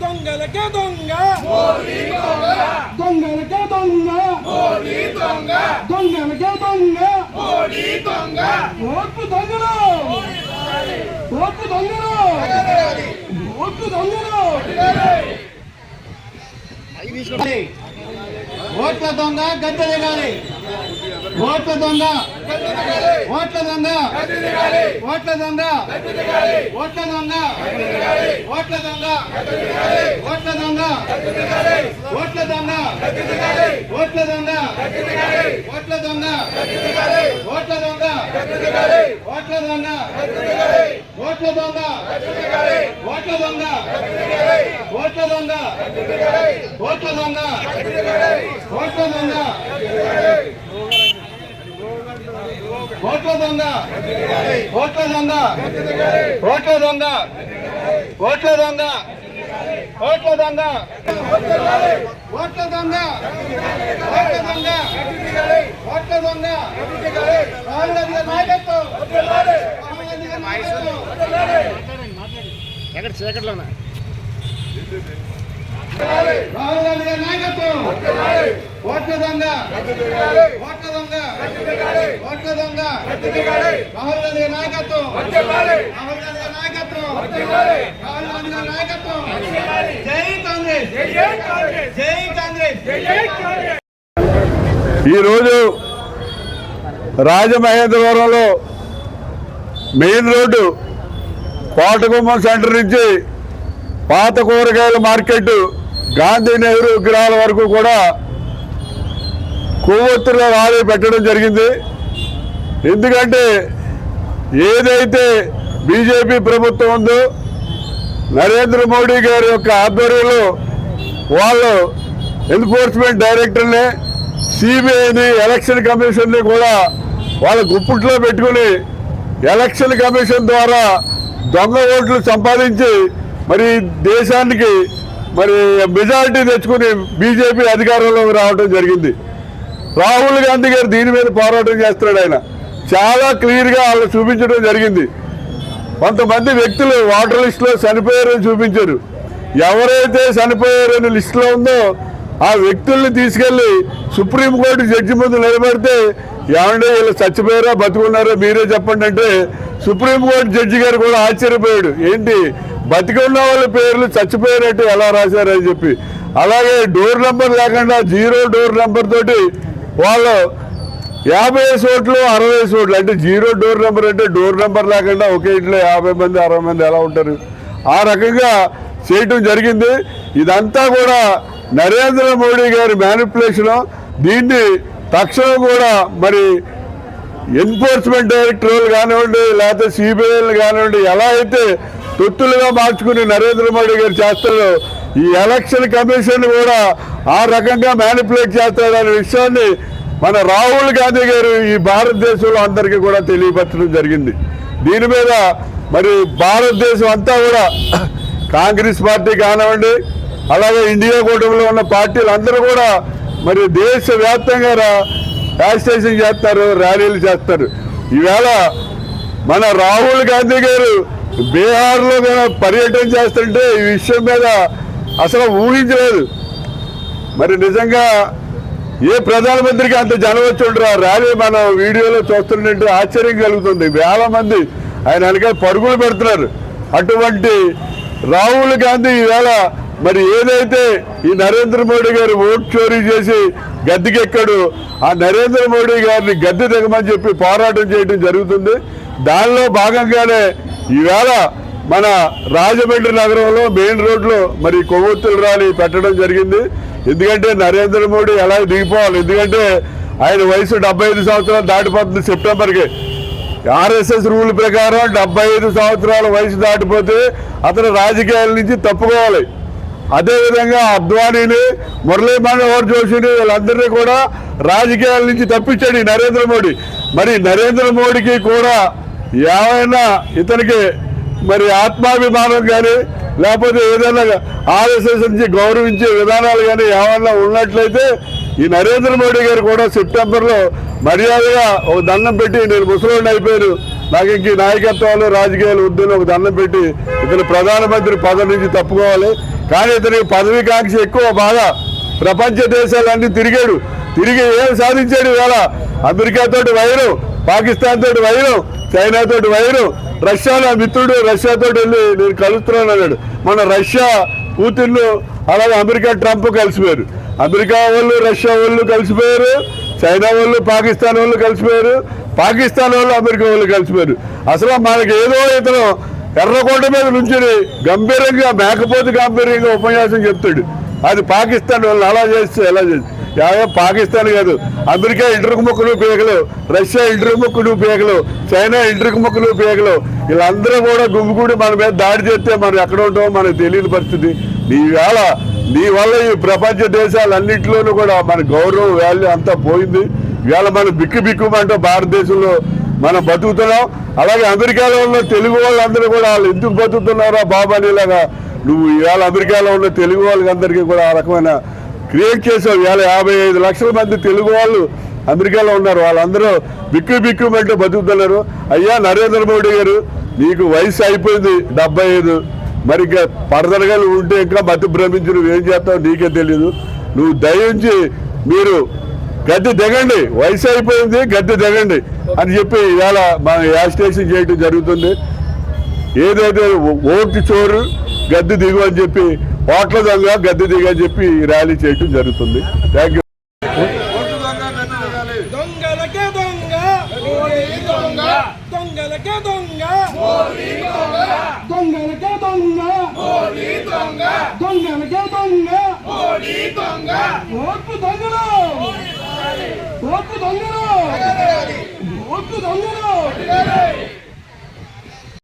దొంగలకే దొంగ. దొంగలకే దొంగ. దొంగలకే దొంగ. ఓట్లు దొంగలు. ఓట్లు దొంగలు. ఓట్లు దొంగలు. ఓట్ల దొంగ గద్దె దిగాలి. ఓట్ల దొంగ ఓట్ల దొంగ ఓట్ల దొంగ ఓట్ల దొంగ ఓట్ల దొంగ ఓట్ల దొంగ ఓట్ల దొంగ ఓట్ల దొంగ ఓట్ల దొంగ ఓట్ల దొంగ ఓట్ల దొంగ ఓట్ల దొంగ ఓట్ల దొంగ ఓట్ల దొంగ ఓట్ల దొంగ ఓట్ల దొంగ ఓట్ల దొంగ. ఓట్ల దొంగ. ఓట్ల దొంగ. ఓట్ల దొంగ. ఓట్ల దొంగ. ఓట్ల దొంగ. ఓట్ల దొంగ. ఓట్ల దొంగ. రాహుల్ గాంధీ నాయకత్వం. ఎక్కడ చీకట్లోనా రాహుల్ గాంధీ నాయకత్వం. ఓట్ల దొంగ. ఓట్ల దొంగ ఓట్ల దొంగ రాహుల్ గాంధీ గారి నాయకత్వం రాహుల్ గాంధీ గారి నాయకత్వం రాహుల్ గాంధీ గారి నాయకత్వం. జై కాంగ్రెస్. జై కాంగ్రెస్. ఈరోజు రాజమహేంద్రవరంలో మెయిన్ రోడ్డు కోటగుమ్మం సెంటర్ నుంచి పాత కూరగాయల మార్కెట్ గాంధీ నెహ్రూ విగ్రహాల వరకు కూడా కొవ్వొత్తుల ర్యాలీ పెట్టడం జరిగింది. ఎందుకంటే ఏదైతే బీజేపీ ప్రభుత్వం ఉందో నరేంద్ర మోడీ గారి యొక్క ఆధ్వర్యంలో వాళ్ళు ఎన్ఫోర్స్మెంట్ డైరెక్టర్ని సిబిఐని ఎలక్షన్ కమిషన్ని కూడా వాళ్ళ గుప్పుట్లో పెట్టుకుని ఎలక్షన్ కమిషన్ ద్వారా దొంగ ఓట్లు సంపాదించి మరి దేశానికి మరి మెజారిటీ తెచ్చుకుని బీజేపీ అధికారంలోకి రావడం జరిగింది. రాహుల్ గాంధీ గారు దీని మీద పోరాటం చేస్తున్నాడు ఆయన. చాలా క్లియర్గా వాళ్ళు చూపించడం జరిగింది. కొంతమంది వ్యక్తులు వాటర్ లిస్టులో చనిపోయారని చూపించారు. ఎవరైతే చనిపోయారని లిస్టులో ఉందో ఆ వ్యక్తుల్ని తీసుకెళ్ళి సుప్రీంకోర్టు జడ్జి ముందు నిలబెడితే ఏమంటే వీళ్ళు చచ్చిపోయారా బతుకున్నారా మీరే చెప్పండి అంటే సుప్రీంకోర్టు జడ్జి గారు కూడా ఆశ్చర్యపోయాడు. ఏంటి? బతికి ఉన్న వాళ్ళ పేర్లు చచ్చిపోయారంటే ఎలా రాశారని చెప్పి. అలాగే డోర్ నెంబర్ లేకుండా జీరో డోర్ నెంబర్ తోటి వాళ్ళు యాభై చోట్లు అరవై చోట్లు అంటే జీరో డోర్ నెంబర్ అంటే డోర్ నెంబర్ లేకుండా ఒకే ఇంట్లో యాభై మంది అరవై మంది ఎలా ఉంటారు? ఆ రకంగా చేయటం జరిగింది. ఇదంతా కూడా నరేంద్ర మోడీ గారి మేనిపులేషను దీన్ని తక్షణం కూడా మరి ఎన్ఫోర్స్మెంట్ డైరెక్టర్లు కానివ్వండి లేకపోతే సిబిఐలు కానివ్వండి ఎలా అయితే తొత్తులుగా మార్చుకుని నరేంద్ర మోడీ గారు చేస్తారో ఈ ఎలక్షన్ కమిషన్ కూడా ఆ రకంగా మ్యానిపులేట్ చేస్తాడనే విషయాన్ని మన రాహుల్ గాంధీ గారు ఈ భారతదేశంలో అందరికీ కూడా తెలియపరచడం జరిగింది. దీని మీద మరి భారతదేశం అంతా కూడా కాంగ్రెస్ పార్టీ కానివ్వండి అలాగే ఇండియా కూటమిలో ఉన్న పార్టీలు అందరూ కూడా మరి దేశవ్యాప్తంగా యాజిటేషన్ చేస్తారు ర్యాలీలు చేస్తారు. ఈవేళ మన రాహుల్ గాంధీ గారు బీహార్లో కూడా పర్యటన చేస్తుంటే ఈ విషయం మీద అసలు ఊహించలేదు. మరి నిజంగా ఏ ప్రధానమంత్రికి అంత జనం వచ్చి ఉండరు. ర్యాలీ మనం వీడియోలో చూస్తుంటే ఆశ్చర్యం కలుగుతుంది. వేల మంది ఆయన వెనకాల పరుగులు పెడుతున్నారు. అటువంటి రాహుల్ గాంధీ ఈవేళ మరి ఏదైతే ఈ నరేంద్ర మోడీ గారు ఓట్ చోరీ చేసి గద్దెకెక్కడు ఆ నరేంద్ర మోడీ గారిని గద్దె దిగమని చెప్పి పోరాటం చేయడం జరుగుతుంది. దానిలో భాగంగానే ఈవేళ మన రాజమండ్రి నగరంలో మెయిన్ రోడ్లో మరి కొవ్వొత్తులు ర్యాలీ పెట్టడం జరిగింది. ఎందుకంటే నరేంద్ర మోడీ ఎలా దిగిపోవాలి? ఎందుకంటే ఆయన వయసు డెబ్బై ఐదు సంవత్సరాలు దాటిపోతుంది సెప్టెంబర్కి. ఆర్ఎస్ఎస్ రూల్ ప్రకారం డెబ్బై ఐదు సంవత్సరాల వయసు దాటిపోతే అతను రాజకీయాల నుంచి తప్పుకోవాలి. అదేవిధంగా అద్వానీని మురళీ మనోహర్ జోషిని వీళ్ళందరినీ కూడా రాజకీయాల నుంచి తప్పించాడు నరేంద్ర మోడీ. మరి నరేంద్ర మోడీకి కూడా ఏమైనా ఇతనికి మరి ఆత్మాభిమానం కానీ లేకపోతే ఏదైనా ఆర్ఎస్ఎస్ నుంచి గౌరవించే విధానాలు కానీ ఏమన్నా ఉన్నట్లయితే ఈ నరేంద్ర మోడీ గారు కూడా సెప్టెంబర్లో మర్యాదగా ఒక దండం పెట్టి నేను ముసలోడిని అయిపోయాను. నాకు ఇంక నాయకత్వాలు రాజకీయాలు వద్దని ఒక దండం పెట్టి ఇతను ప్రధానమంత్రి పదవి నుంచి తప్పుకోవాలి. కానీ ఇతనికి పదవికాంక్ష ఎక్కువ బాగా. ప్రపంచ దేశాలన్నీ తిరిగాడు. తిరిగి ఏం సాధించాడు ఇవాళ? అమెరికా తోటి వైరం పాకిస్తాన్ తోటి వైరం. చైనాతోటి వైరు రష్యాలో మిత్రుడు రష్యాతో వెళ్ళి నేను కలుస్తున్నాను అన్నాడు. మన రష్యా పుతిన్ అలాగే అమెరికా ట్రంప్ కలిసిపోయారు. అమెరికా వాళ్ళు రష్యా వాళ్ళు కలిసిపోయారు చైనా వాళ్ళు పాకిస్తాన్ వాళ్ళు కలిసిపోయారు పాకిస్తాన్ వాళ్ళు అమెరికా వాళ్ళు కలిసిపోయారు. అసలు మనకి ఏదో ఇతను ఎర్రకోట మీద నుంచి గంభీరంగా మేకపోతే గంభీరంగా ఉపన్యాసం చెప్తాడు. అది పాకిస్తాన్ వాళ్ళు అలా చేస్తే ఎలా చేస్తే? కేవలం పాకిస్తాన్ కాదు. అమెరికా ఇంటర్కు ముక్కలు పీకలు రష్యా ఇంటర్కు ముక్కులు పీకలు చైనా ఇంటర్కు ముక్కలు పీకలు. వీళ్ళందరూ కూడా గుమ్మిగూడి మన మీద దాడి చేస్తే మనం ఎక్కడ ఉంటామో మనకు తెలియని పరిస్థితి. నీ వేళ నీ వల్ల ఈ ప్రపంచ దేశాలన్నింటిలోనూ కూడా మన గౌరవం వాల్యూ అంతా పోయింది. ఇవాళ మనం బిక్కు బిక్కుమంటూ భారతదేశంలో మనం బతుకుతున్నాం. అలాగే అమెరికాలో ఉన్న తెలుగు వాళ్ళందరూ కూడా వాళ్ళు ఎందుకు బతుకుతున్నారా బాబు అనేలాగా నువ్వు ఇవాళ అమెరికాలో ఉన్న తెలుగు వాళ్ళకి అందరికీ కూడా ఆ రకమైన క్రియేట్ చేసావు ఇవాళ యాభై ఐదు లక్షల మంది తెలుగు వాళ్ళు అమెరికాలో ఉన్నారు. వాళ్ళందరూ బిక్కు బిక్కుమంటూ బతుకుతున్నారు. అయ్యా నరేంద్ర మోడీ గారు నీకు వయసు అయిపోయింది డెబ్బై ఐదు. మరి ఇంకా పరదలుగా ఉంటే ఇంకా మతి భ్రమించి నువ్వు ఏం చేస్తావు నీకే తెలియదు నువ్వు దయించి మీరు గద్దె దిగండి వయసు అయిపోయింది గద్దె దిగండి అని చెప్పి ఇవాళ మన యాజిటేషన్ చేయడం జరుగుతుంది. ఏదైతే ఓటు చోరు గద్దె దిగు అని చెప్పి ఓట్ల దొంగ గద్దె దిగా చెప్పి ర్యాలీ చేయటం జరుగుతుంది. థ్యాంక్ యూ దొంగలు దొంగలు.